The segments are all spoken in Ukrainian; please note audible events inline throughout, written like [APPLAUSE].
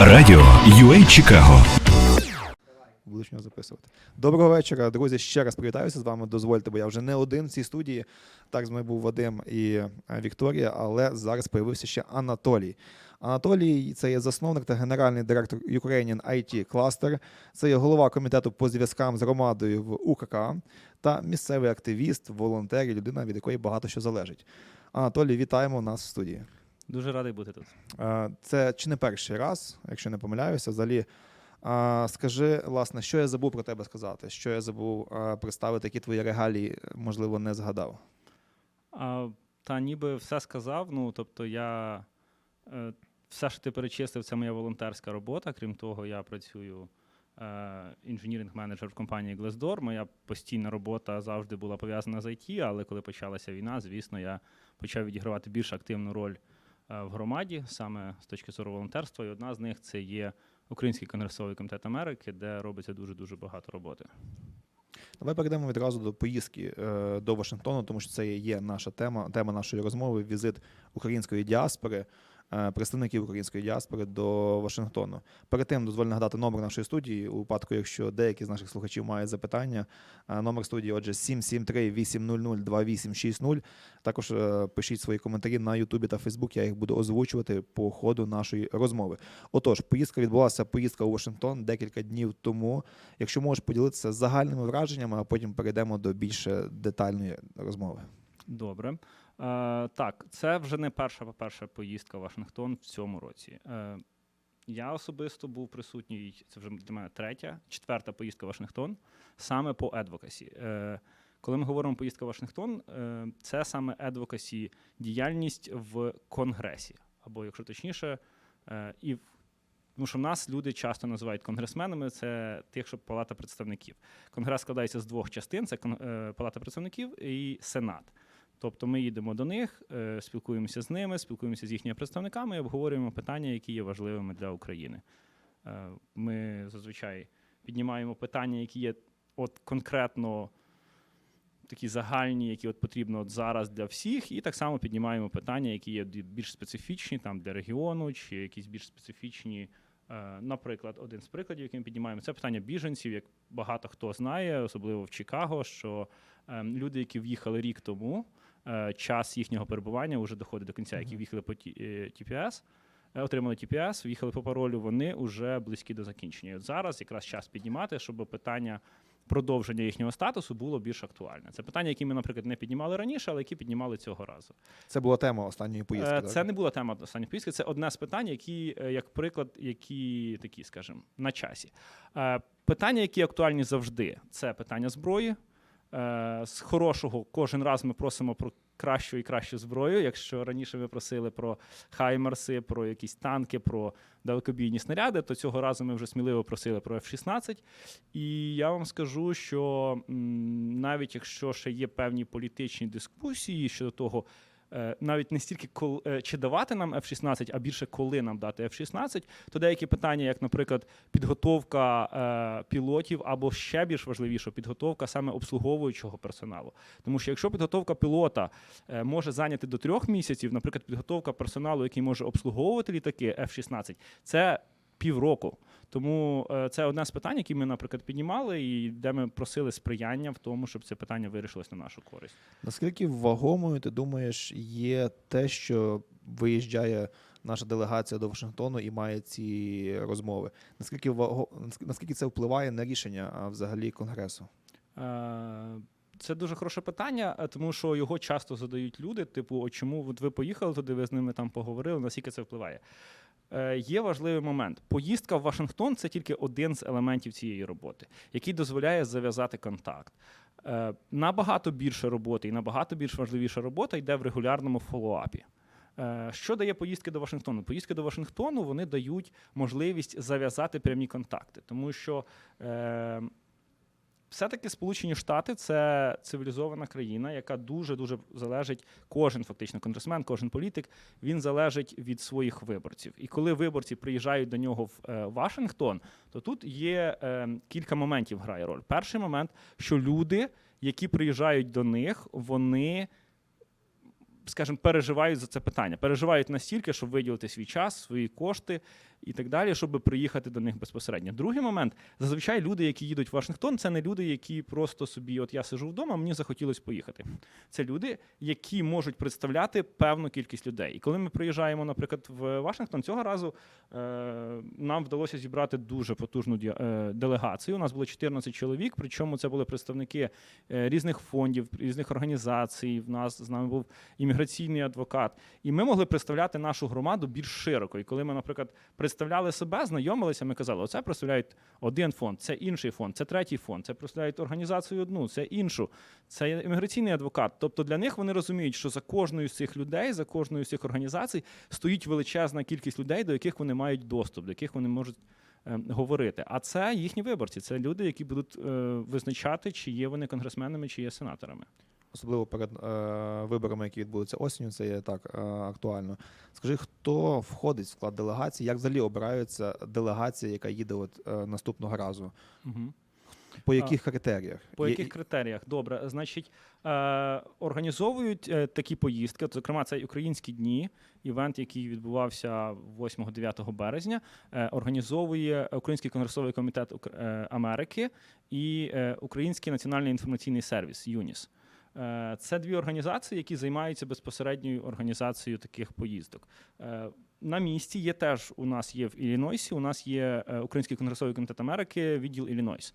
Радіо UA Чикаго. Записувати. Доброго вечора, друзі. Ще раз привітаюся з вами. Дозвольте, бо я вже не один в цій студії. Так з мною був Вадим і е, Вікторія, але зараз появився ще Анатолій. Анатолій це є засновник та генеральний директор Ukrainian IT Cluster, це є голова комітету по зв'язкам з громадою в УКК та місцевий активіст, волонтер і людина, від якої багато що залежить. Анатолій, вітаємо нас в студії. Дуже радий бути тут. Це чи не перший раз, якщо не помиляюся. Взагалі, скажи, власне, що я забув про тебе сказати? Що я забув представити, які твої регалії, можливо, не згадав? А, та ніби все сказав. Ну, тобто, я е, все, що ти перечислив, це моя волонтерська робота. Крім того, я працюю е, інженіринг-менеджер в компанії Glassdoor. Моя постійна робота завжди була пов'язана з IT, але коли почалася війна, звісно, я почав відігравати більш активну роль в громаді, саме з точки зору волонтерства. І одна з них це є Український конгресовий комітет Америки, де робиться дуже дуже багато роботи. Давай перейдемо відразу до поїздки е, до Вашингтону, тому що це є наша тема, тема нашої розмови. Візит української діаспори, е, представників української діаспори до Вашингтону. Перед тим дозволь нагадати номер нашої студії. У випадку, якщо деякі з наших слухачів мають запитання. Е, номер студії, отже, 773-800-2860. Також е, пишіть свої коментарі на Ютубі та Фейсбук. Я їх буду озвучувати по ходу нашої розмови. Отож, поїздка відбулася поїздка у Вашингтон декілька днів тому. Якщо можеш поділитися загальними враженнями, а потім перейдемо до більш детальної розмови. Добре. Е, так, це вже не перша, по-перше, поїздка в Вашингтон в цьому році. Е, я особисто був присутній, це вже для мене третя, четверта поїздка в Вашингтон, саме по адвокасі. Е, коли ми говоримо поїздка в Вашингтон, е, це саме адвокасі діяльність в Конгресі, або, якщо точніше, е, і в тому що в нас люди часто називають конгресменами, це тих, що палата представників. Конгрес складається з двох частин: це е, палата представників і сенат. Тобто ми їдемо до них, е, спілкуємося з ними, спілкуємося з їхніми представниками і обговорюємо питання, які є важливими для України. Е, Ми зазвичай піднімаємо питання, які є от конкретно такі загальні, які от потрібно от зараз для всіх, і так само піднімаємо питання, які є більш специфічні там для регіону, чи якісь більш специфічні. Е, Наприклад, один з прикладів, який ми піднімаємо, це питання біженців. Як багато хто знає, особливо в Чикаго, що ем, люди, які в'їхали рік тому, час їхнього перебування вже доходить до кінця, які в'їхали по Ті- е, TPS, е, отримали TPS, в'їхали по паролю, вони вже близькі до закінчення. І от зараз якраз час піднімати, щоб питання продовження їхнього статусу було більш актуальне. Це питання, які ми, наприклад, не піднімали раніше, але які піднімали цього разу. Це була тема останньої поїздки. Е, так? Це не була тема останньої поїздки, це одне з питань, які, е, як приклад, які такі, скажімо, на часі. Е, Питання, які актуальні завжди, це питання зброї. Е, З хорошого кожен раз ми просимо про кращу і кращу зброю. Якщо раніше ми просили про хаймерси, про якісь танки, про далекобійні снаряди, то цього разу ми вже сміливо просили про F-16. І я вам скажу, що навіть якщо ще є певні політичні дискусії щодо того, навіть не стільки е, чи давати нам F-16, а більше коли нам дати F-16, то деякі питання, як, наприклад, підготовка е, пілотів, або ще більш важливіше, підготовка саме обслуговуючого персоналу. Тому що якщо підготовка пілота е, може зайняти до трьох місяців, наприклад, підготовка персоналу, який може обслуговувати літаки F-16, це півроку. Тому е, це одне з питань, які ми, наприклад, піднімали, і де ми просили сприяння в тому, щоб це питання вирішилось на нашу користь. Наскільки вагомою ти думаєш, є те, що виїжджає наша делегація до Вашингтону і має ці розмови? Наскільки ваго... наскільки це впливає на рішення а, взагалі конгресу? Е, Це дуже хороше питання, е, тому що його часто задають люди: типу, о, чому от ви поїхали туди, ви з ними там поговорили, наскільки це впливає. Е, Є важливий момент. Поїздка в Вашингтон це тільки один з елементів цієї роботи, який дозволяє зав'язати контакт. Е, Набагато більше роботи і набагато більш важливіша робота йде в регулярному фоллоуапі. Е, Що дає поїздки до Вашингтону? Поїздки до Вашингтону вони дають можливість зав'язати прямі контакти, тому що все-таки Сполучені Штати це цивілізована країна, яка дуже дуже залежить. Кожен фактично конгресмен, кожен політик він залежить від своїх виборців. І коли виборці приїжджають до нього в е, Вашингтон, то тут є е, кілька моментів грає роль. Перший момент, що люди, які приїжджають до них, вони. Скажімо, переживають за це питання, переживають настільки, щоб виділити свій час, свої кошти і так далі, щоб приїхати до них безпосередньо. Другий момент зазвичай люди, які їдуть в Вашингтон, це не люди, які просто собі, от я сиджу вдома, мені захотілося поїхати. Це люди, які можуть представляти певну кількість людей. І коли ми приїжджаємо, наприклад, в Вашингтон, цього разу е, нам вдалося зібрати дуже потужну е, делегацію. У нас було 14 чоловік, причому це були представники е, різних фондів, різних організацій. В нас з нами був імміграційний адвокат. І ми могли представляти нашу громаду більш широко. І коли ми, наприклад, представляли себе, знайомилися, ми казали, оце представляють один фонд, це інший фонд, це третій фонд, це представляють організацію одну, це іншу, це імміграційний адвокат. Тобто для них вони розуміють, що за кожною з цих людей, за кожною з цих організацій стоїть величезна кількість людей, до яких вони мають доступ, до яких вони можуть. е, Говорити, а це їхні виборці, це люди, які будуть е, визначати, чи є вони конгресменами, чи є сенаторами. Особливо перед е, виборами, які відбудуться осінню, це є так е, актуально. Скажи, хто входить в склад делегації, як взагалі обирається делегація, яка їде от, е, наступного разу? Угу. По яких критеріях? По яких критеріях? Добре, значить, е, організовують е, такі поїздки. Зокрема, це українські дні, івент, який відбувався 8-9 березня, е, організовує Український конгресовий комітет Америки і е, Український національний інформаційний сервіс ЮНІС. Е, Це дві організації, які займаються безпосередньою організацією таких поїздок. Е, На місці є теж у нас є в Іллінойсі. У нас є е, Український конгресовий комітет Америки, відділ Іллінойс.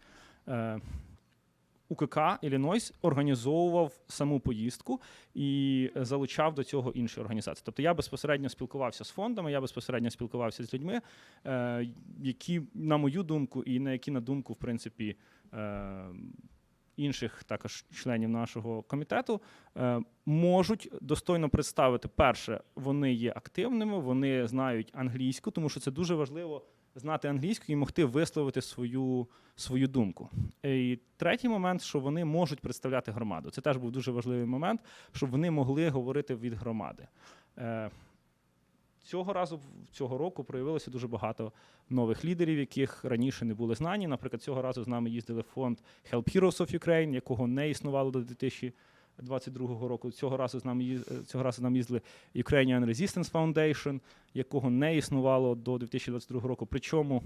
УКК Іллінойс організовував саму поїздку і залучав до цього інші організації. Тобто я безпосередньо спілкувався з фондами, я безпосередньо спілкувався з людьми, які, на мою думку, і на які на думку, в принципі, інших також членів нашого комітету, е, можуть достойно представити. Перше, вони є активними, вони знають англійську, тому що це дуже важливо знати англійську і могти висловити свою, свою думку. І третій момент, що вони можуть представляти громаду. Це теж був дуже важливий момент, щоб вони могли говорити від громади. Е, Цього разу, цього року, проявилося дуже багато нових лідерів, яких раніше не були знані. Наприклад, цього разу з нами їздили фонд Help Heroes of Ukraine, якого не існувало до 2022 року. Цього разу з нами цього разу з нами їздили Ukrainian Resistance Foundation, якого не існувало до 2022 року. Причому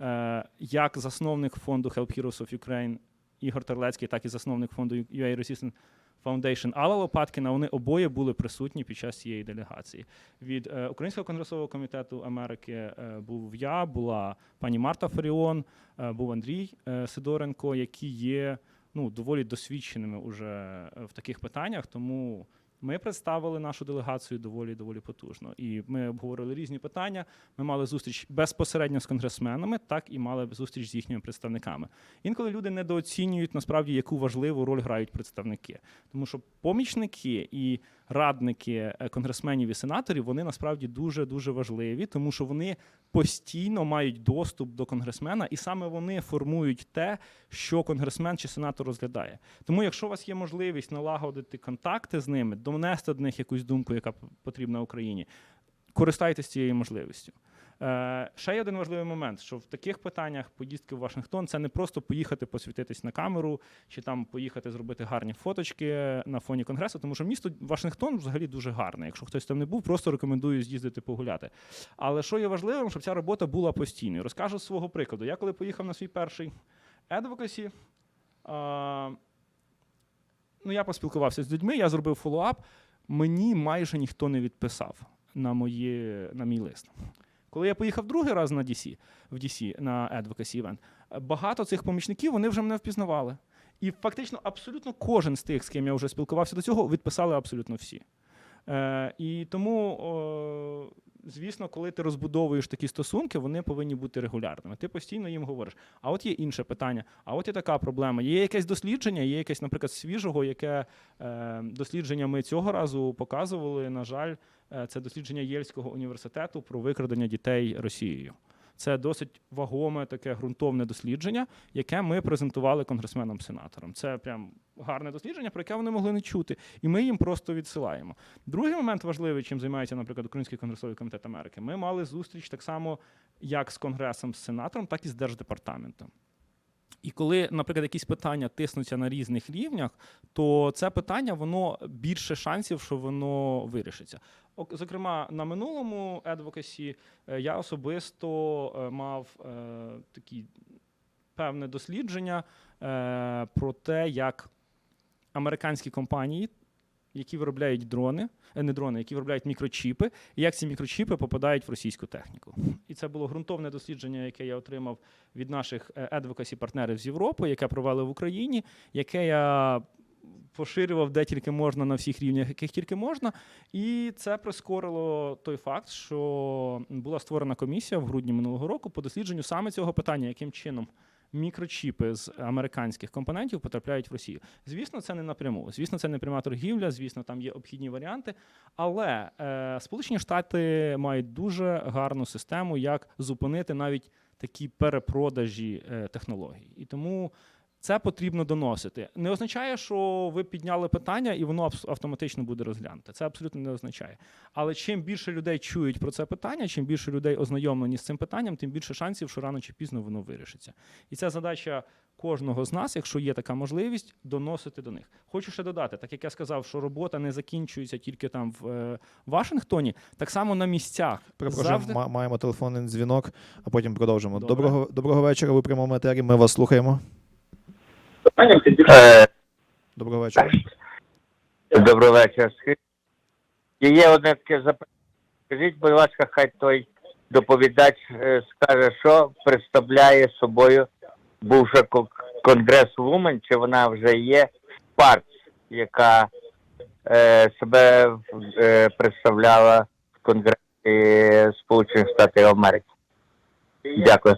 е, як засновник фонду Help Heroes of Ukraine Ігор Терлецький, так і засновник фонду UA Resistance Foundation Алла Лопаткіна, вони обоє були присутні під час цієї делегації. Від е, Українського конгресового комітету Америки е, був я, була пані Марта Фаріон, е, був Андрій Сидоренко, які є ну, доволі досвідченими уже в таких питаннях. Тому ми представили нашу делегацію доволі доволі потужно. І ми обговорили різні питання. Ми мали зустріч безпосередньо з конгресменами, так і мали зустріч з їхніми представниками. Інколи люди недооцінюють насправді, яку важливу роль грають представники, тому що помічники і радники е, конгресменів і сенаторів вони насправді дуже дуже важливі, тому що вони постійно мають доступ до конгресмена, і саме вони формують те, що конгресмен чи сенатор розглядає. Тому, якщо у вас є можливість налагодити контакти з ними, донести до них якусь думку, яка потрібна Україні, користайтесь цією можливістю. Е, ще є один важливий момент, що в таких питаннях поїздки в Вашингтон це не просто поїхати посвітитись на камеру чи там поїхати зробити гарні фоточки на фоні конгресу, тому що місто Вашингтон взагалі дуже гарне. Якщо хтось там не був, просто рекомендую з'їздити погуляти. Але що є важливим, щоб ця робота була постійною. Розкажу з свого прикладу. Я коли поїхав на свій перший advocacy, ну я поспілкувався з людьми, я зробив фоллоуап. Мені майже ніхто не відписав на, мої, на мій лист. Коли я поїхав другий раз на DC, в DC на Advocacy Event, багато цих помічників вони вже мене впізнавали. І фактично абсолютно кожен з тих, з ким я вже спілкувався до цього, відписали абсолютно всі. Е, і тому, звісно, коли ти розбудовуєш такі стосунки, вони повинні бути регулярними. Ти постійно їм говориш. А от є інше питання, а от є така проблема. Є якесь дослідження, є якесь, наприклад, свіжого, яке е, дослідження ми цього разу показували. На жаль, е, це дослідження Єльського університету про викрадення дітей Росією. Це досить вагоме таке ґрунтовне дослідження, яке ми презентували конгресменам-сенаторам. Це прям гарне дослідження, про яке вони могли не чути, і ми їм просто відсилаємо. Другий момент важливий, чим займається, наприклад, Український конгресовий комітет Америки. Ми мали зустріч так само як з конгресом, з сенатором, так і з держдепартаментом. І коли, наприклад, якісь питання тиснуться на різних рівнях, то це питання воно більше шансів, що воно вирішиться. Ок- Зокрема, на минулому адвокасі я особисто е, мав е, такі певне дослідження е, про те, як американські компанії, які виробляють дрони, не дрони, які виробляють мікрочіпи, і як ці мікрочіпи попадають в російську техніку. І це було ґрунтовне дослідження, яке я отримав від наших адвокасі партнерів з Європи, яке провели в Україні, яке я поширював де тільки можна на всіх рівнях, яких тільки можна. І це прискорило той факт, що була створена комісія в грудні минулого року по дослідженню саме цього питання, яким чином. Мікрочіпи з американських компонентів потрапляють в Росію. Звісно, це не напряму. Звісно, це не пряма торгівля. Звісно, там є обхідні варіанти. Але е, Сполучені Штати мають дуже гарну систему, як зупинити навіть такі перепродажі е, технологій. І тому це потрібно доносити. Не означає, що ви підняли питання і воно автоматично буде розглянуте. Це абсолютно не означає. Але чим більше людей чують про це питання, чим більше людей ознайомлені з цим питанням, тим більше шансів, що рано чи пізно воно вирішиться. І це задача кожного з нас, якщо є така можливість, доносити до них. Хочу ще додати, так як я сказав, що робота не закінчується тільки там в е, Вашингтоні, так само на місцях Перепрошую, завжди. маємо телефонний дзвінок, а потім продовжимо. Добре. Доброго, доброго вечора, ви прямому етері, ми вас слухаємо. Е, Доброго вечора. Добрий вечір. Скажіть, Є одне таке запитання. Скажіть, будь ласка, хай той доповідач е, скаже, що представляє собою бувша ко- конгрес-вумен, чи вона вже є Спарц, яка е, себе е, представляла в Конгресі Сполучених Штатів Америки. Дякую.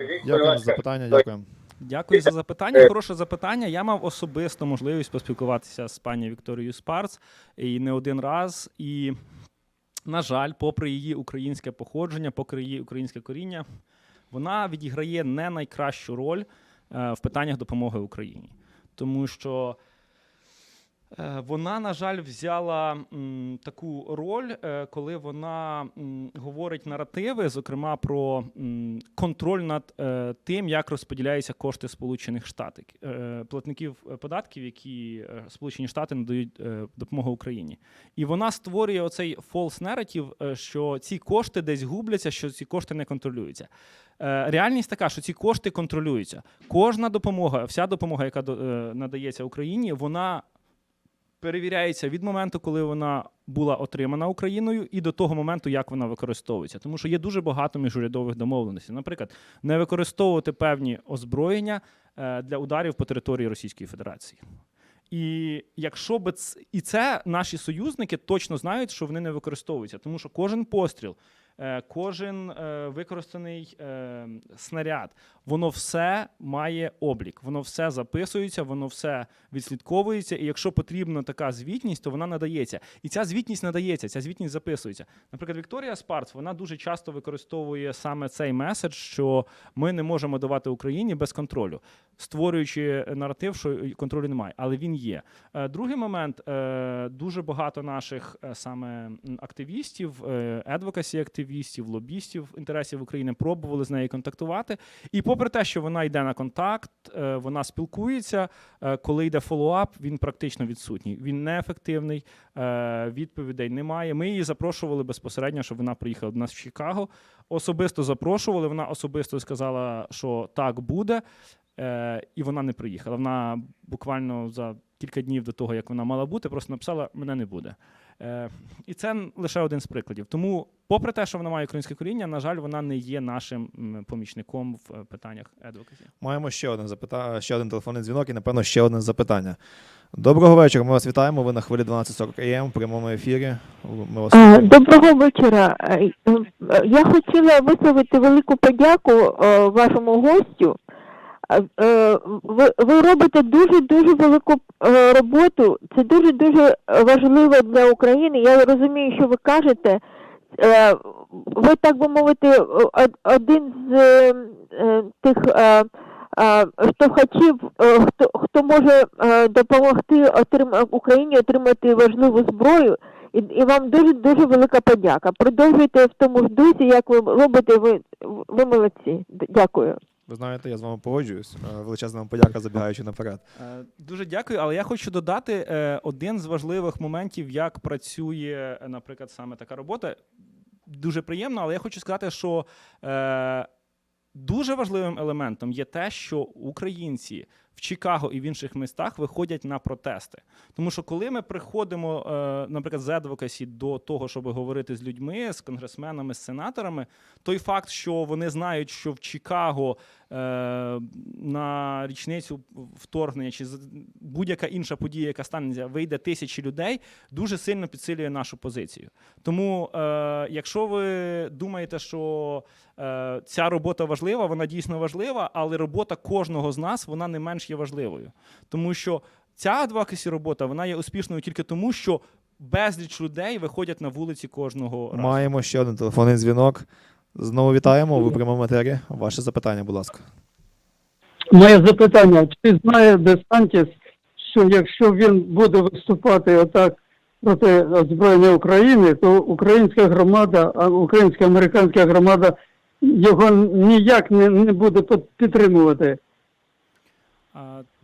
Е, Дякуємо за запитання, дякуємо. Дякую за запитання. Хороше запитання. Я мав особисто можливість поспілкуватися з пані Вікторією Спарц і не один раз. І, на жаль, попри її українське походження, попри її українське коріння, вона відіграє не найкращу роль е, в питаннях допомоги Україні. Тому що е, вона, на жаль, взяла м, таку роль, е, коли вона м, говорить наративи, зокрема про м, контроль над е, тим, як розподіляються кошти Сполучених Штатів, е, платників е, податків, які е, Сполучені Штати надають е, допомогу Україні. І вона створює оцей narrative, е, що ці кошти десь губляться, що ці кошти не контролюються. Е, Реальність така, що ці кошти контролюються. Кожна допомога, вся допомога, яка е, надається Україні, вона перевіряється від моменту, коли вона була отримана Україною, і до того моменту, як вона використовується. Тому що є дуже багато міжурядових домовленостей. Наприклад, не використовувати певні озброєння е, для ударів по території Російської Федерації. І якщо би ц... і це наші союзники точно знають, що вони не використовуються, тому що кожен постріл, кожен е, використаний е, снаряд, воно все має облік, воно все записується, воно все відслідковується. І якщо потрібна така звітність, то вона надається. І ця звітність надається, ця звітність записується. Наприклад, Вікторія Спарц вона дуже часто використовує саме цей меседж, що ми не можемо давати Україні без контролю, створюючи наратив, що контролю немає, але він є. Е, Другий момент е, дуже багато наших е, саме активістів, адвокасі активістів, лобістів інтересів України пробували з нею контактувати. І попри те, що вона йде на контакт, е, вона спілкується. е, Коли йде фоллоуап, він практично відсутній. Він неефективний, е, відповідей немає. Ми її запрошували безпосередньо, щоб вона приїхала до нас в Чикаго. Особисто запрошували. Вона особисто сказала, що так буде. І вона не приїхала. Вона буквально за кілька днів до того, як вона мала бути, просто написала: мене не буде. Е, і це лише один з прикладів. Тому, попри те, що вона має українське коріння, на жаль, вона не є нашим помічником в е, питаннях адвокації. Маємо ще один запита... ще один телефонний дзвінок і, напевно, ще одне запитання. Доброго вечора, ми вас вітаємо. Ви на хвилі 12.40 АМ в прямому ефірі. Ми вас Доброго вечора. Е, е, Я хотіла висловити велику подяку е, вашому гостю. Е, е, Ви, ви робите дуже дуже велику е, роботу. Це дуже дуже важливо для України. Я розумію, що ви кажете. Ви так би мовити, од- один з тих е, штовхачів, хто хто може допомогти. Україні отримати важливу зброю. І, і вам дуже дуже велика подяка. Продовжуйте в тому ж дусі, як ви робите. Ви ви молодці. Дякую. Ви знаєте, я з вами погоджуюсь. Е, Величезна вам подяка, забігаючи наперед. Е, Дуже дякую, але я хочу додати е, один з важливих моментів, як працює, наприклад, саме така робота. Дуже приємно, але я хочу сказати, що дуже важливим елементом є те, що українці в Чикаго і в інших містах виходять на протести. Тому що коли ми приходимо, е, наприклад, з адвокасі до того, щоб говорити з людьми, з конгресменами, з сенаторами, той факт, що вони знають, що в Чикаго е, на річницю вторгнення чи будь-яка інша подія, яка станеться, вийде тисячі людей, дуже сильно підсилює нашу позицію. Тому, е, якщо ви думаєте, що ця робота важлива, вона дійсно важлива, але робота кожного з нас вона не менш є важливою. Тому що ця адвокасі робота вона є успішною тільки тому, що безліч людей виходять на вулиці кожного разу. Маємо ще один телефонний дзвінок. Знову вітаємо. Ви прямо матері. Ваше запитання, будь ласка. Моє запитання: чи знає Десантіс, що якщо він буде виступати отак проти озброєння України, то українська громада, а українська американська громада його ніяк не, не буде підтримувати?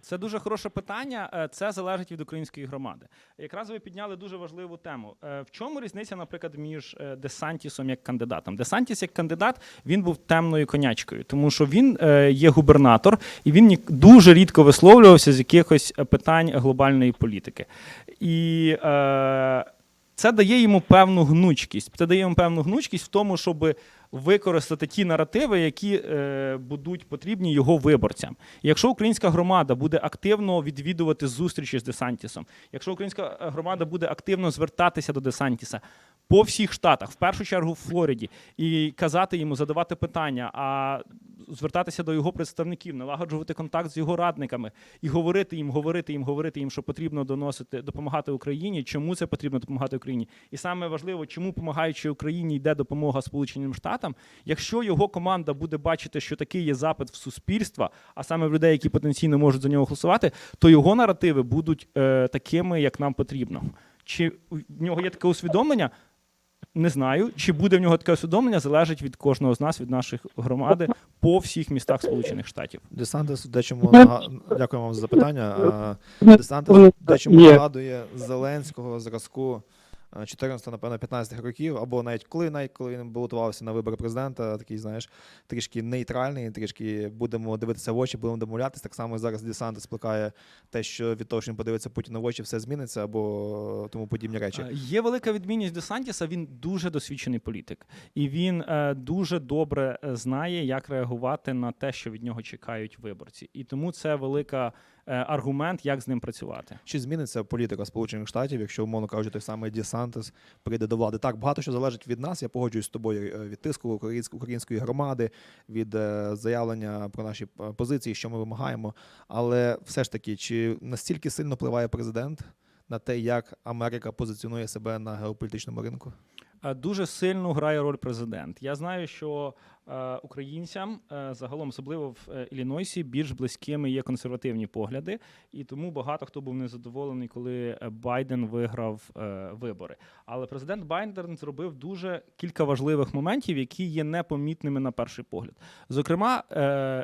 Це дуже хороше питання. Е, Це залежить від української громади. Якраз ви підняли дуже важливу тему. Е, В чому різниця, наприклад, між е, Десантісом як кандидатом? Десантіс як кандидат він був темною конячкою, тому що він є губернатор і він дуже рідко висловлювався з якихось питань глобальної політики. І це дає йому певну гнучкість. Це дає йому певну гнучкість в тому, щоб використати ті наративи, які е, будуть потрібні його виборцям. Якщо українська громада буде активно відвідувати зустрічі з Десантісом, якщо українська е, громада буде активно звертатися до Десантіса по всіх штатах, в першу чергу в Флориді, і казати йому, задавати питання, а звертатися до його представників, налагоджувати контакт з його радниками і говорити їм, говорити їм, говорити їм, що потрібно доносити, допомагати Україні, чому це потрібно допомагати Україні. І саме важливо, чому допомагаючи Україні йде допомога Сполученим Штатам. Якщо його команда буде бачити, що такий є запит в суспільства, а саме в людей, які потенційно можуть за нього голосувати, то його наративи будуть е, такими, як нам потрібно. Чи в нього є таке усвідомлення? Не знаю. Чи буде в нього таке усвідомлення, залежить від кожного з нас, від наших громади по всіх містах Сполучених Штатів. Десантис дечому нага- дякую вам за запитання. Десантес Десантис дечому нагадує Зеленського зразку 14, напевно, 15 років, або навіть коли навіть коли він балотувався на вибори президента, такий, знаєш, трішки нейтральний, трішки будемо дивитися в очі, будемо домовлятися. Так само зараз Десантис сплакає те, що від того, що він подивиться Путіну в очі, все зміниться, або тому подібні речі. Е, Є велика відмінність до Сантіса. Він дуже досвідчений політик, і він е, дуже добре е, знає, як реагувати на те, що від нього чекають виборці. І тому це велика аргумент, як з ним працювати. Чи зміниться політика Сполучених Штатів, якщо, умовно кажучи, той самий Десантис прийде до влади? Так, багато що залежить від нас. Я погоджуюсь з тобою е, від тиску української громади, від е, заявлення про наші е, позиції, що ми вимагаємо. Але все ж таки, чи настільки сильно впливає президент на те, як Америка позиціонує себе на геополітичному ринку? Е, Дуже сильно грає роль президент. Я знаю, що е, українцям е, загалом, особливо в Іллінойсі, більш близькими є консервативні погляди, і тому багато хто був незадоволений, коли Байден виграв вибори. Але президент Байден зробив дуже кілька важливих моментів, які є непомітними на перший погляд. Зокрема,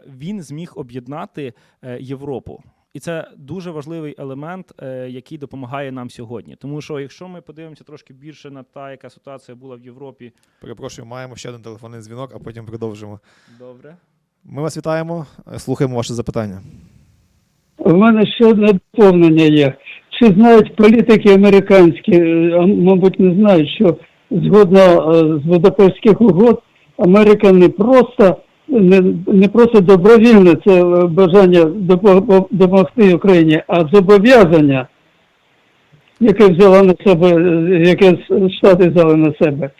він зміг об'єднати Європу. І це дуже важливий елемент, е, який допомагає нам сьогодні. Тому що якщо ми подивимося трошки більше на та, яка ситуація була в Європі, Перепрошую, маємо ще один телефонний дзвінок, а потім продовжимо. добре. Ми вас вітаємо, е, слухаємо ваше запитання. У мене ще одне доповнення є. Чи знають політики американські, е, а, мабуть, не знають, що згодно з Будапештських угод Америка не просто не, не просто добровільне це е, бажання допомогти Україні, а зобов'язання, яке взяла на себе, е, яке Штати взяли на себе.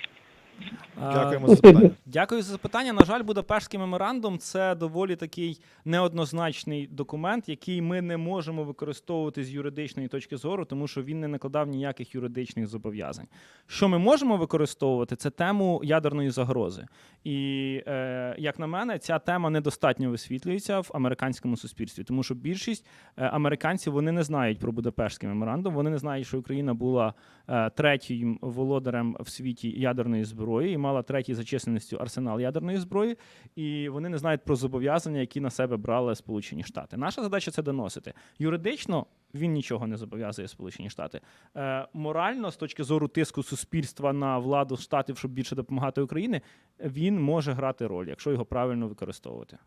Дякуємо за запитання. Дякую за запитання. На жаль, Будапештський меморандум це доволі такий неоднозначний документ, який ми не можемо використовувати з юридичної точки зору, тому що він не накладав ніяких юридичних зобов'язань. Що ми можемо використовувати, це тему ядерної загрози. І е, як на мене, ця тема недостатньо висвітлюється в американському суспільстві, тому що більшість е, американців вони не знають про Будапештський меморандум. Вони не знають, що Україна була е, третім володарем в світі ядерної зброї і мала третій за численністю повністю арсенал ядерної зброї, і вони не знають про зобов'язання, які на себе брали Сполучені Штати. Наша задача це доносити. Юридично він нічого не зобов'язує Сполучені Штати. Е, морально, з точки зору тиску суспільства на владу штатів, щоб більше допомагати Україні, він може грати роль, якщо його правильно використовувати.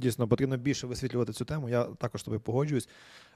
Дійсно, потрібно більше висвітлювати цю тему. Я також з тобою погоджуюсь.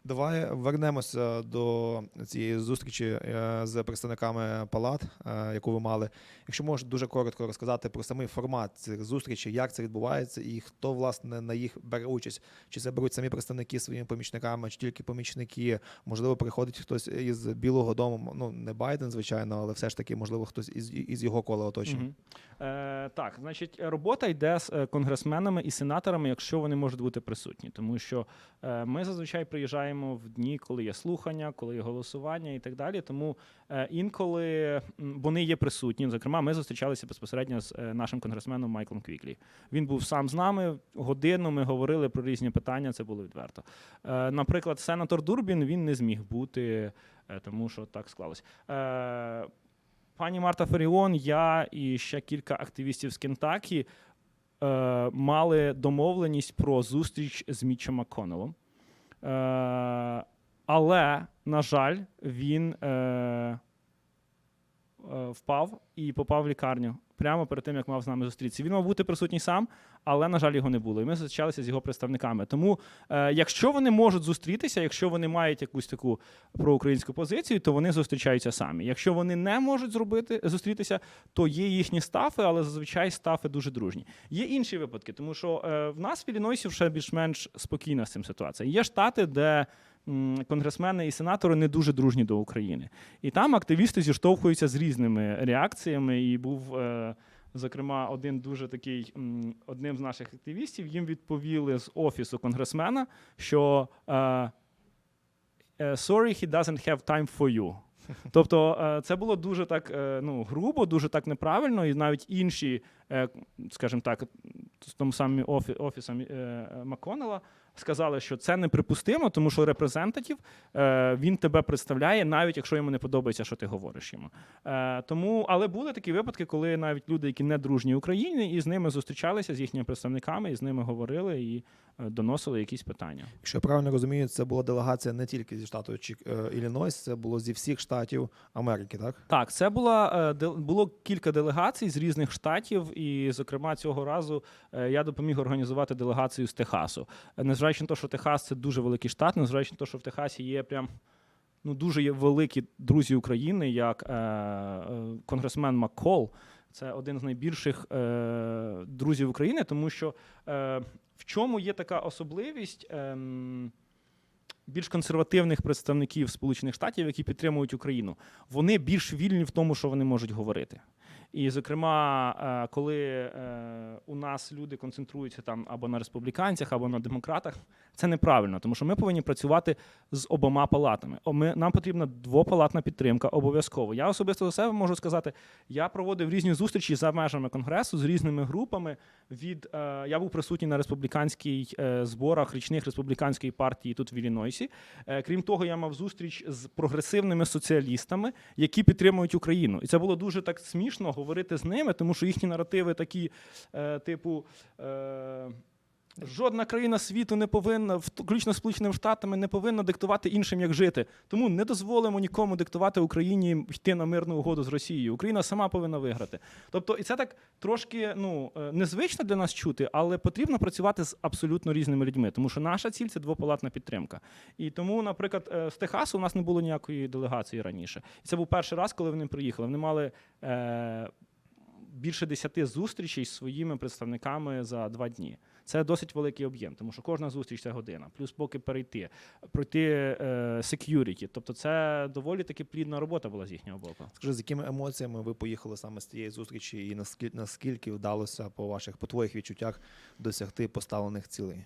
Давай вернемося до цієї зустрічі е, з представниками палат, е, яку ви мали. Якщо можеш дуже коротко розказати про самий формат цих зустрічей, як це відбувається, і хто власне на їх бере участь, чи це беруть самі представники своїми помічниками, чи тільки помічники, можливо, приходить хтось із Білого Дому. Ну не Байден, звичайно, але все ж таки, можливо, хтось із, із його кола оточення. Мгм. Е, так, значить, робота йде з е, конгресменами і сенаторами, якщо вони можуть бути присутні. Тому що е, ми зазвичай приїжджаємо в дні, коли є слухання, коли є голосування і так далі. Тому е, інколи вони є присутні. Зокрема, ми зустрічалися безпосередньо з е, нашим конгресменом Майклом Квіклі. Він був сам з нами годину. Ми говорили про різні питання. Це було відверто. Наприклад, сенатор Дурбін він не зміг бути, тому що так склалось. Пані Марта Феріон, я і ще кілька активістів з Кентакі е, мали домовленість про зустріч з Мічем Макконелом. Е, але, на жаль, він е, впав і попав в лікарню прямо перед тим, як мав з нами зустрітися. Він мав бути присутній сам, але, на жаль, його не було. І ми зустрічалися з його представниками. Тому, е, якщо вони можуть зустрітися, якщо вони мають якусь таку проукраїнську позицію, то вони зустрічаються самі. Якщо вони не можуть зробити зустрітися, то є їхні стафи, але зазвичай стафи дуже дружні. Є інші випадки, тому що е, в нас в Іллінойсі вже більш-менш спокійна з цим ситуація. Є штати, де конгресмени і сенатори не дуже дружні до України, і там активісти зіштовхуються з різними реакціями. І був. Е, Зокрема, один дуже такий одним з наших активістів їм відповіли з офісу конгресмена, що е, е, sorry, he doesn't have time for you. [LAUGHS] Тобто це було дуже так ну, грубо, дуже так неправильно, і навіть інші, скажімо так, з тому самим офі, офісом Макконела сказали, що це неприпустимо, тому що репрезентатив е, він тебе представляє, навіть якщо йому не подобається, що ти говориш йому. Е, тому, але були такі випадки, коли навіть люди, які не дружні Україні, і з ними зустрічалися з їхніми представниками, і з ними говорили і е, доносили якісь питання. Якщо я правильно розумію, це була делегація не тільки зі штату Іллінойс, це було зі всіх штатів Америки, так? Так, це була було кілька делегацій з різних штатів, і, зокрема, цього разу я допоміг організувати делегацію з Техасу. Е, Незважаючи на те, що Техас це дуже великий штат, незважаючи на те, що в Техасі є прям. Ну, дуже є великі друзі України, як е, е, конгресмен Маккол. Це один з найбільших е, друзів України, тому що е, в чому є така особливість ем, більш консервативних представників Сполучених Штатів, які підтримують Україну, вони більш вільні в тому, що вони можуть говорити. І, зокрема, е, коли е, у нас люди концентруються там або на республіканцях, або на демократах, це неправильно, тому що ми повинні працювати з обома палатами. Ми, нам потрібна двопалатна підтримка обов'язково. Я особисто за себе можу сказати, я проводив різні зустрічі за межами конгресу з різними групами. Від е, я був присутній на республіканській зборах річних республіканської партії тут в Іллінойсі. Крім того, я мав зустріч з прогресивними соціалістами, які підтримують Україну. І це було дуже так смішно говорити з ними, тому що їхні наративи такі, е, типу. Е, Жодна країна світу не повинна, включно з Сполученими Штатами, не повинна диктувати іншим, як жити. Тому не дозволимо нікому диктувати Україні йти на мирну угоду з Росією. Україна сама повинна виграти. Тобто, і це так трошки ну е, незвично для нас чути, але потрібно працювати з абсолютно різними людьми, тому що наша ціль це двопалатна підтримка. І тому, наприклад, е, з Техасу у нас не було ніякої делегації раніше. І це був перший раз, коли вони приїхали. Вони мали. Е- Більше десяти зустрічей з своїми представниками за два дні. Це досить великий об'єм, тому що кожна зустріч це година. Плюс поки перейти, пройти е, security. Тобто це доволі таки плідна робота була з їхнього боку. Скажи, з якими емоціями ви поїхали саме з цієї зустрічі, і наскільки, наскільки вдалося по ваших по твоїх відчуттях досягти поставлених цілей?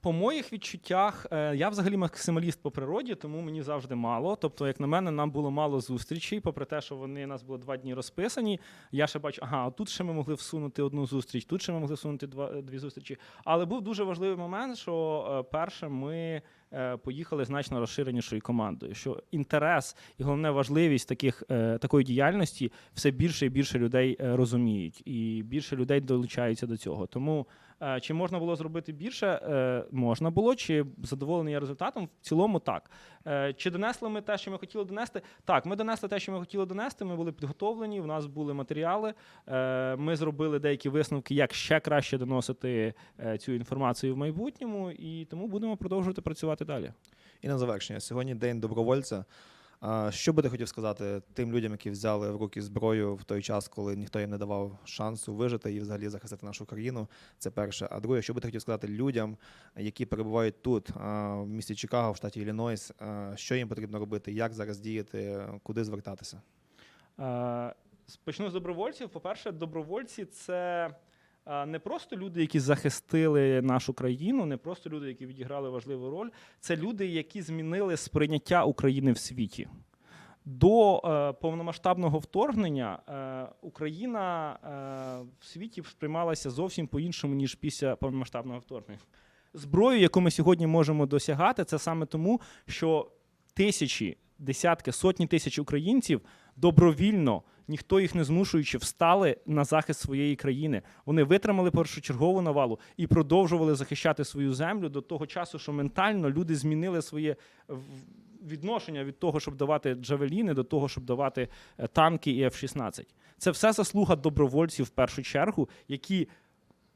Е, По моїх відчуттях, е, я взагалі максималіст по природі, тому мені завжди мало. Тобто, як на мене, нам було мало зустрічей, попри те, що вони нас було два дні розписані. Я ще бачу, ага, тут ще ми могли всунути одну зустріч, тут ще ми могли всунути два, дві зустрічі. Але був дуже важливий момент, що е, перше, ми е, поїхали значно розширенішою командою. Що інтерес і головне важливість таких е, такої діяльності все більше і більше людей е, розуміють, і більше людей долучаються до цього. Тому е, чи можна було зробити більше? Е, можна було, чи задоволений я результатом? В цілому так. Е, чи донесли ми те, що ми хотіли донести? Так, ми донесли те, що ми хотіли донести. Ми були підготовлені. У нас були матеріали. Е, ми зробили деякі висновки, як ще краще доносити е, цю інформацію в майбутньому, і тому будемо продовжувати працювати далі. І на завершення, сьогодні день добровольця. Що би ти хотів сказати тим людям, які взяли в руки зброю в той час, коли ніхто їм не давав шансу вижити і взагалі захистити нашу країну? Це перше. А друге, що би ти хотів сказати людям, які перебувають тут, в місті Чикаго, в штаті Іллінойс, що їм потрібно робити, як зараз діяти, куди звертатися? Почну з добровольців. По-перше, добровольці це не просто люди, які захистили нашу країну, не просто люди, які відіграли важливу роль. Це люди, які змінили сприйняття України в світі. До е, повномасштабного вторгнення е, Україна е, в світі сприймалася зовсім по-іншому, ніж після повномасштабного вторгнення. Зброю, яку ми сьогодні можемо досягати, це саме тому, що тисячі, десятки, сотні тисяч українців добровільно, ніхто їх не змушуючи, встали на захист своєї країни. Вони витримали першочергову навалу і продовжували захищати свою землю до того часу, що ментально люди змінили своє відношення від того, щоб давати джавеліни, до того, щоб давати е, танки і F-16. Це все заслуга добровольців в першу чергу, які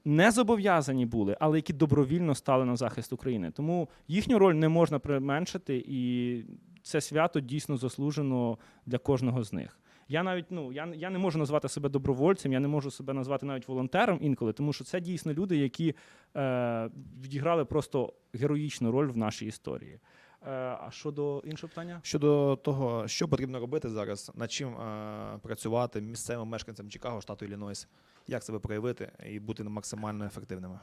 не зобов'язані були, але які добровільно стали на захист України. Тому їхню роль не можна применшити, і це свято дійсно заслужено для кожного з них. Я навіть ну я, я не можу назвати себе добровольцем, я не можу себе назвати навіть волонтером інколи, тому що це дійсно люди, які е, відіграли просто героїчну роль в нашій історії. Е, а щодо іншого питання? Щодо того, що потрібно робити зараз, над чим е, працювати місцевим мешканцям Чикаго, штату Іллінойс, як себе проявити і бути максимально ефективними?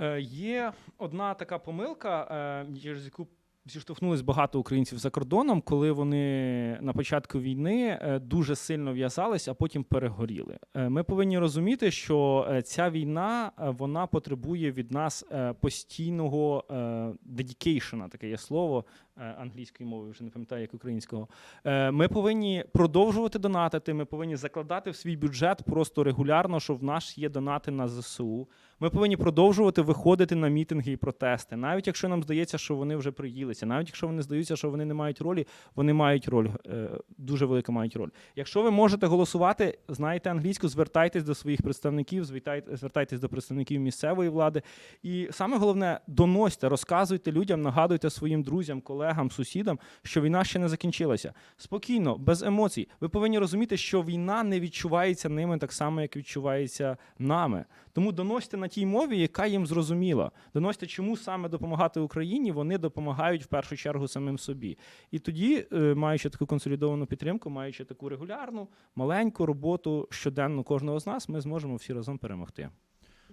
Е, є одна така помилка, е, через яку зіштовхнулись багато українців за кордоном, коли вони на початку війни е, дуже сильно в'язались, а потім перегоріли. Е, Ми повинні розуміти, що е, ця війна вона потребує від нас постійного дедікейшена, таке є слово е, англійською мовою, вже не пам'ятаю, як українського. Е, Ми повинні продовжувати донатити. Ми повинні закладати в свій бюджет просто регулярно, що в нас є донати на ЗСУ. Ми повинні продовжувати виходити на мітинги і протести, навіть якщо нам здається, що вони вже приїлися, навіть якщо вони здаються, що вони не мають ролі, вони мають роль, е, дуже велику мають роль. Якщо ви можете голосувати, знаєте англійську, звертайтесь до своїх представників, звертайтесь до представників місцевої влади. І саме головне, доносьте, розказуйте людям, нагадуйте своїм друзям, колегам, сусідам, що війна ще не закінчилася. Спокійно, без емоцій. Ви повинні розуміти, що війна не відчувається ними так само, як відчувається нами. Тому доносьте на тій мові, яка їм зрозуміла. Доносьте, чому саме допомагати Україні, вони допомагають в першу чергу самим собі. І тоді, е, маючи таку консолідовану підтримку, маючи таку регулярну, маленьку роботу щоденну кожного з нас, ми зможемо всі разом перемогти.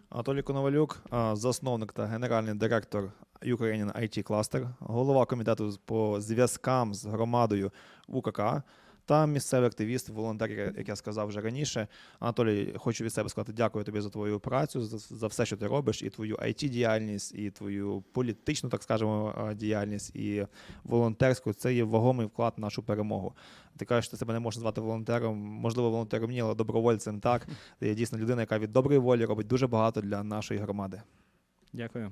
Анатолій Коновалюк, засновник та генеральний директор Ukrainian IT Cluster, голова комітету по зв'язкам з громадою УКК та місцевий активіст, волонтер, як я сказав вже раніше. Анатолій, хочу від себе сказати дякую тобі за твою працю, за, за все, що ти робиш, і твою it діяльність, і твою політичну, так скажемо, діяльність, і волонтерську. Це є вагомий вклад в нашу перемогу. Ти кажеш, ти себе не можеш назвати волонтером, можливо, волонтером ні, але добровольцем так. [LAUGHS] Ти є дійсно людина, яка від доброї волі робить дуже багато для нашої громади. Дякую.